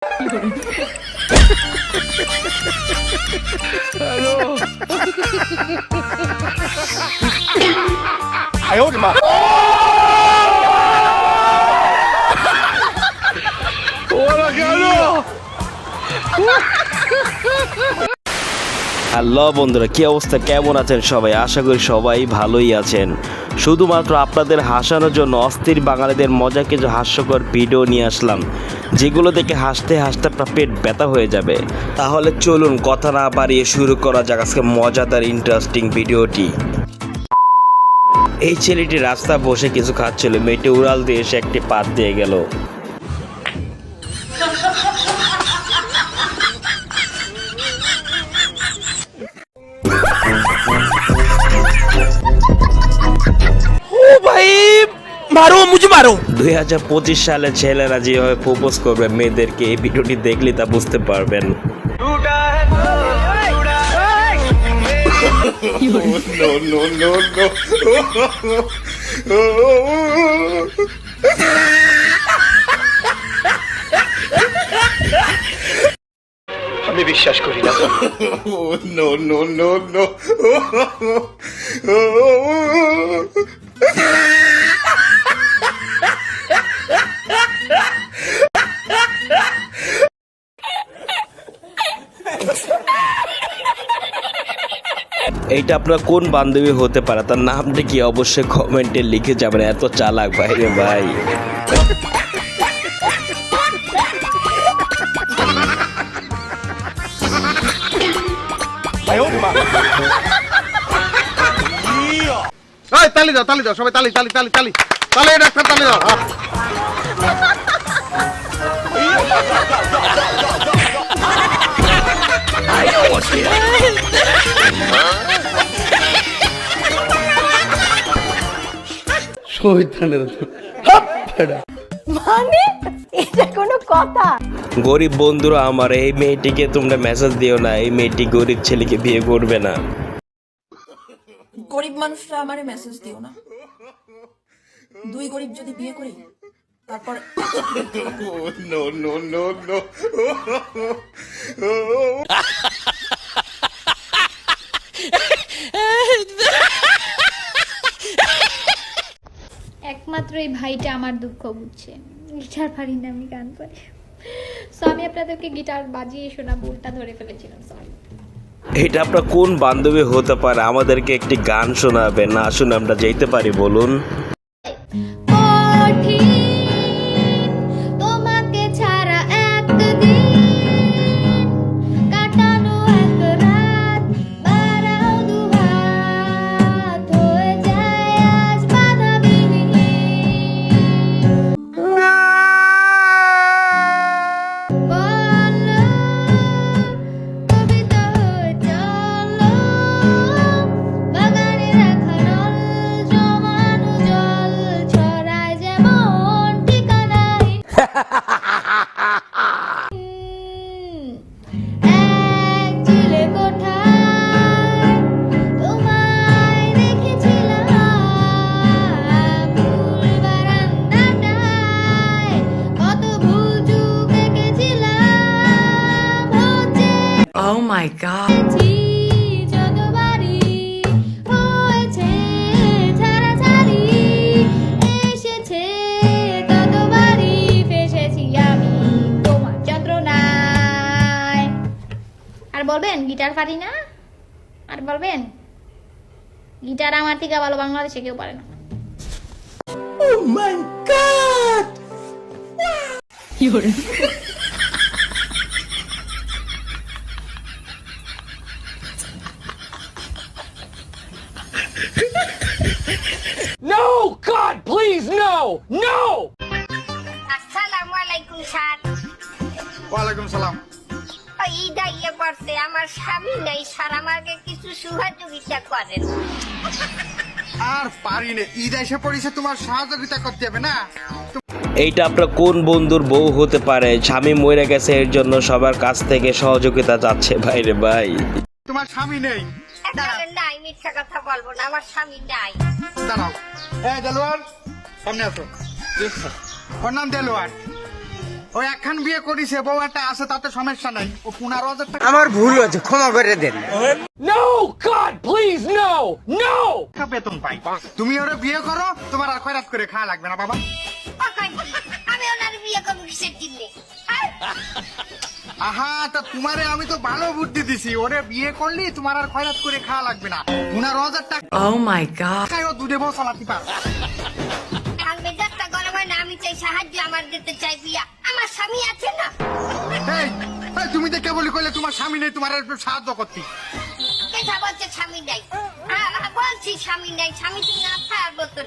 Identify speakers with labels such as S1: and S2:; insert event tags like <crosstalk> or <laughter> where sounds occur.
S1: <laughs> Hello বন্ধুরা, কি অবস্থা? কেমন আছেন সবাই? আশা করি সবাই ভালোই আছেন। শুধুমাত্র আপনাদের হাসানোর জন্য অস্থির বাঙালিদের মজা কিছু হাস্যকর ভিডিও নিয়ে আসলাম। যেগুলো দেখে হাসতে হাসতে আপনার পেট ব্যথা হয়ে যাবে। তাহলে চলুন কথা না বাড়িয়ে শুরু করা যাক আজকে মজাদার ইন্টারেস্টিং ভিডিওটি। এই ছেলেটি রাস্তা বসে কিছু খাচ্ছিল, মেয়েটি উড়াল দিয়ে এসে একটি পাত দিয়ে গেল।
S2: মারো মুঝে মারো।
S1: দুই হাজার পঁচিশ সালে ছেলেরা যেভাবে প্রপোজ করবে মেয়েদেরকে এই ভিডিওটি দেখলে তা বুঝতে পারবেন।
S2: আমি বিশ্বাস করি না।
S1: নো নো নো নো এইটা আপনার কোন বান্ধবী হতে পারে? তার নামটা কি অবশ্যই কমেন্টে লিখে যাবেন। এত চালাক ভাই রে ভাই।
S3: তালি দাও তালি দাও, সবাই তালি তালি তালি তালি। তালি ডাক্তার তালি দাও
S4: মানে? এটা কোনো কথা?
S1: গরিব বন্ধুরা আমার এই মেয়েটিকে তোমরা মেসেজ দিও না এই মেয়েটি গরিব ছেলেকে বিয়ে করবে না।
S5: গরিব মানুষরা আমারে মেসেজ দিও না। দুই গরিব যদি বিয়ে করি তারপর <laughs>
S6: একমাত্র <laughs> এই ভাইটা আমার দুঃখ বুঝছে। গিটার পারি না আমি গান পারি সো আমি আপনাদেরকে গিটার বাজিয়ে শোনাবো উল্টা ধরে ফেলেছিলাম সরি
S1: এটা আপনার কোন বান্ধবী হতে পারে? আমাদেরকে একটি গান শোনাবে না শুনে আমরা যেতে পারি বলুন।
S6: কঠিন ঠিকানায় এক চিলে বলবেন? গিটার পারি না? আর বলবেন? গিটার আমার থেকে ভালো বাংলাদেশে কেউ পারে না।
S2: No God please no no!
S7: আসসালামু আলাইকুম স্যার।
S3: ওয়ালাইকুম সালাম
S7: ইয়ে করছে আমার স্বামী নেই স্যার আমাকে কিছু সহযোগিতা করেন।
S3: আর পারি না ঈদ এসে পড়েছে তোমার সহযোগিতা করতে হবে না?
S1: এইটা আপনার কোন বন্ধুর বউ হতে পারে? স্বামী মরে গেছে এর জন্য সবার কাছ থেকে সহযোগিতা যাচ্ছে। ভাইরে ভাই।
S3: তোমার স্বামী নেই।
S7: নাই মিথ্যা কথা বলব না আমার স্বামী নাই।
S3: দাঁড়াও। এই দেলোয়ার সামনে আসো। ওর নাম দেলোয়ার। ওই একখান বিয়ে করিছে বউ একটা আছে তাতে সমস্যা নাই ও পনেরো হাজার টাকা
S8: আমার ভুল হয়েছে ক্ষমা করে দেন!
S2: God, please, no! No!
S3: বেতন পাই তুমি ওরা বিয়ে করো তোমার আর খয়রাত করে খাওয়া লাগবে না বাবা
S7: আমি ওনার বিয়ে করব কিসের দিলে
S3: আহা তা তোমারে আমি তো ভালো বুদ্ধি দিছি ওরে বিয়ে করলি তোমার আর খয়রাত করে খাওয়া লাগবে না পনেরো হাজার টাকা
S5: Oh my god.
S3: ও দুধে বউ চালাতে পার
S7: আর মেজাজটা গরম হয় না আমি চাই সাহায্য আমার দিতে চাই বিয়া আমার স্বামী আছে না?
S3: এই, এই, তুমি তো কেবলই কইলে তোমার স্বামী নেই তোমার একটু সাহায্য করতি।
S7: কেটা বলছে স্বামী নাই? আ, আ, বলছি স্বামী নাই স্বামী তুমি না থাকার বলতো